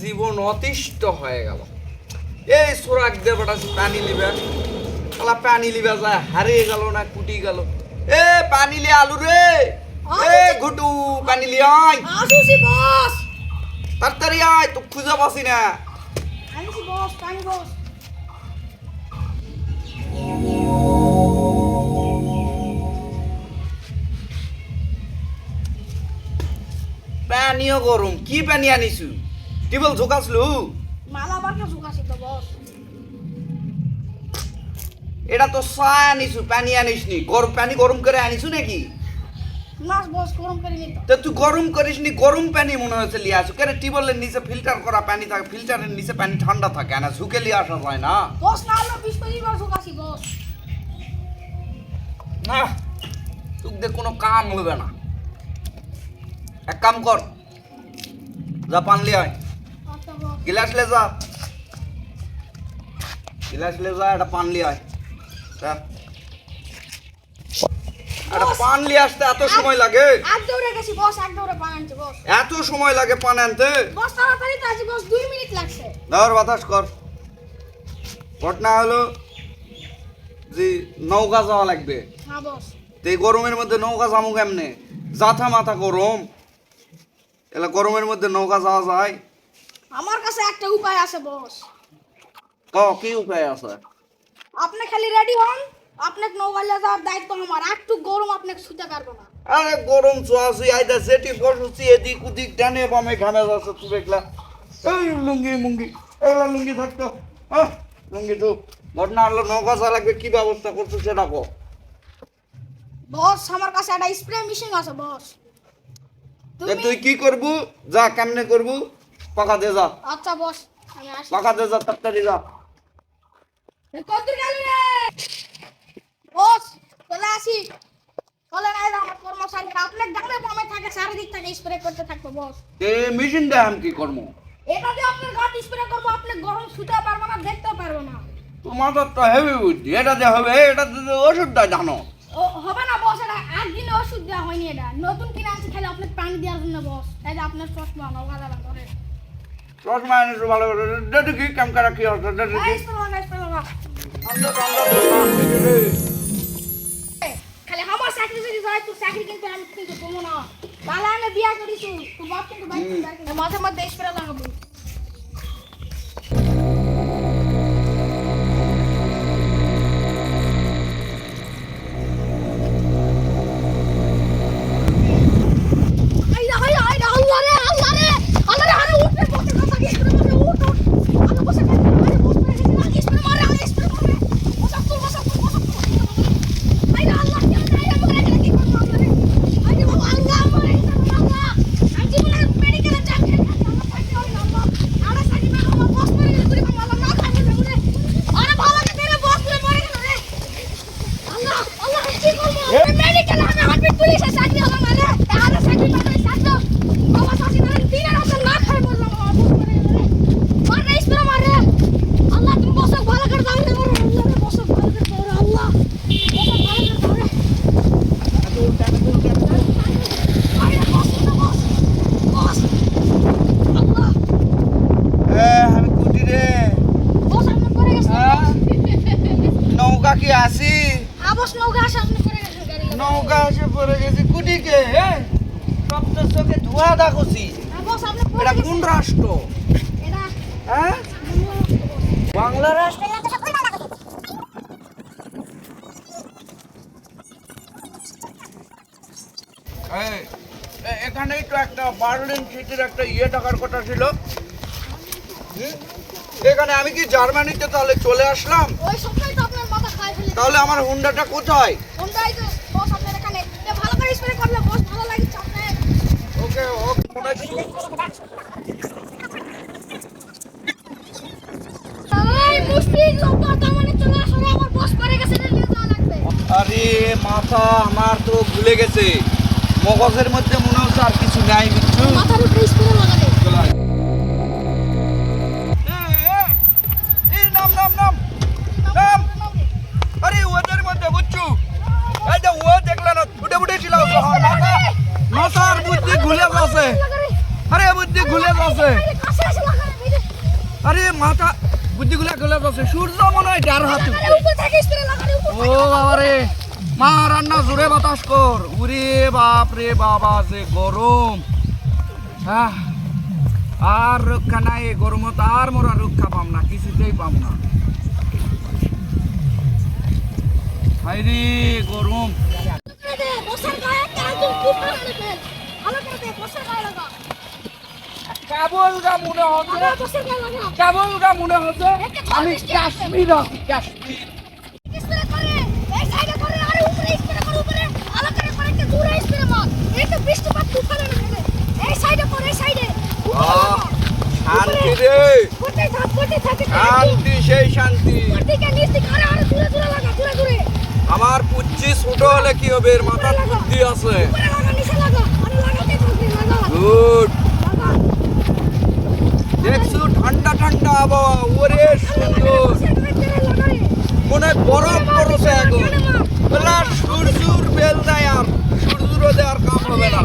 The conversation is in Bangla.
জীবন অতিষ্ঠ হয়ে গেল। এই সোরাক দেবটা পানি লিবে আলা পানি লিবে যায় হারিয়ে গেল না কুটি গেল। এ পানি লি আলু রে। এ ঘুটু পানি লি আয়। আসুছি বস। তাড়াতাড়ি আয় তো খুঁজে পাসি না। আনিছি বস পানি বস। পানিও গরম। কি পানি আনিছু? টিবল ঝোকাছলু মালা বারকা শুকাছি তো বস। এটা তো চা আনিছু পানি আনিসনি। গরম পানি গরম করে আনিছু নাকি? মাছ বস গরম করে নিত তা। তুই গরম করিসনি গরম পানি মনে হচ্ছে লিয়ে আসু। কেন টিবলের নিচে ফিল্টার করা পানি থাকে ফিল্টারের নিচে পানি ঠান্ডা থাকে না ঝুঁকে লিয়ে আসা যায় না? বস না হলো বিশ পঁচিশ বার শুকাছি বস। না তোক কোনো কাম হবে না। এক কাম কর যা পান লিয়ে আয়। আচ্ছা বস গিলাস লে যা গিলাস লে যা একটা পান লিয়ে আয়। একটা। পান লিয়ে আসতে এত সময় লাগে। এক দৌড়ে গেছি বস এক দৌড়ে পান আনছি বস এত সময় লাগে পান আনতে। বস তাড়াতাড়ি তো আছি বস দুই মিনিট লাগছে। ধর বাতাস কর। ঘটনা হলো যে নৌকা যাওয়া লাগবে। হ্যাঁ বস তো এই গরমের মধ্যে নৌকা যাব কেমনে? জাথা মাথা গরম। এলা গরমের মধ্যে নৌকা যাওয়া যায়। আমার কাছে একটা উপায় আছে বস। ক কি উপায় আছে? আপনি খালি রেডি হন আপনাকে নৌকালে যাওয়ার দায়িত্ব আমার। একটু গরম আপনাকে শুতে পারব না। আরে গরম চুয়াশি আইদা যেটি বসুছি এদিক ওদিক ডানে বামে ঘামে যাচ্ছে তুই দেখলা এই লুঙ্গি মুঙ্গি এগুলা লুঙ্গি থাকতো হ্যাঁ লুঙ্গি তো ঘটনা হলো নৌকা চা লাগবে কি ব্যবস্থা করছ সেটা কো বস আমার কাছে একটা স্প্রে মেশিন আছে বস। তুই কি করবু? যা কেমনে করবু? পাকা দে যা। আচ্ছা বস। আমি আসি পাকা দে যা তাড়াতাড়ি যা। কদ্দুর গেলি রে? বস চলে আসি। চলে আমার কর্মচারী। আপনার থাকে চারিদিক থেকে স্প্রে করতে থাকব বস। এ মেশিন দে আমি কি করব? এটা দিয়ে আপনার স্প্রে করব আপনি গরম শুতে পারব না দেখতে পারব না। তোমার তো হেভি বুদ্ধি এটা যে হবে এটা ওষুধ দেয় জানো ও হবে না বস এটা আট দিনে ওষুধ দেওয়া হয়নি এটা। নতুন কিনে আনছি খালি আপনার পানি দেওয়ার জন্য বস। এই আপনার চশমা করে চশমা এনে ভালো করে দেখি কি কি হচ্ছে দেখি। এই স্প্রে লাগা স্প্রে লাগা ঠান্ডা ঠান্ডা তো না, খালি আমার চাকরি যদি যায় তোর চাকরি কিন্তু আমি কিন্তু না। তাহলে আমি বিয়া করিছি তুই বাপ কিন্তু বাইক মাঝে মধ্যে স্প্রে লাগাবো। নৌকা আসে পড়ে গেছি কুটি কে হ্যাঁ সব তো চোখে ধোয়া দেখছি হ্যাঁ, এটা কোন রাষ্ট্র? হ্যাঁ? বাংলা রাষ্ট্র। এখানেই তো একটা বার্লিন সিটির একটা ইয়ে টাকার কথা ছিল? এখানে আমি কি জার্মানিতে তাহলে চলে আসলাম? ওই সবটাই তো আপনার মাথা খাই ফেলে তাহলে আমার হুন্ডাটা কোথায়? কোনটাই তো বস আপনার এখানে এ ভালো করে স্প্রে করলে বস ভালো লাগছে আপনার ওকে ওকে হচ্ছে এই মুষ্টি লোকটা তার চলে আসলে আমার বস পড়ে গেছে নিয়ে যাওয়া লাগবে। আরে মাথা আমার তো ভুলে গেছে। মগজের মধ্যে মনে হচ্ছে আর কিছু নাই বিচ্ছু মাথার উপরে স্প্রে লাগালে যাচ্ছে আরে বুদ্ধি ঘুলে যাচ্ছে। আরে মাথা বুদ্ধিগুলা গলে যাচ্ছে। সূর্য মনে হয় ডার হাতে। ও বাবা রে মা রান্না জোরে বাতাস কর। উরে বাপ রে বাবা যে গরম। আহ, আর রক্ষা নাই এই গরমত আর মোরা রক্ষা পাম না কিছুতেই পাম না। রে গরম। কেবল গা মনে হচ্ছে? কেবল গা মনে আমি কাশ্মীর কাশ্মীর। শান্তি সেই শান্তি। আমার পুচ্ছি ছোট হলে কি হবে? এর মাথার বুদ্ধি আছে। গুড দেখছ, ঠান্ডা ঠান্ডা আবহাওয়া, ওরে সুন্দর। মনে হয় বরফ পড়ছে এখন। বেলা সুর সুর বেল দেয় আর সুর সুরও দেওয়ার কাম হবে না।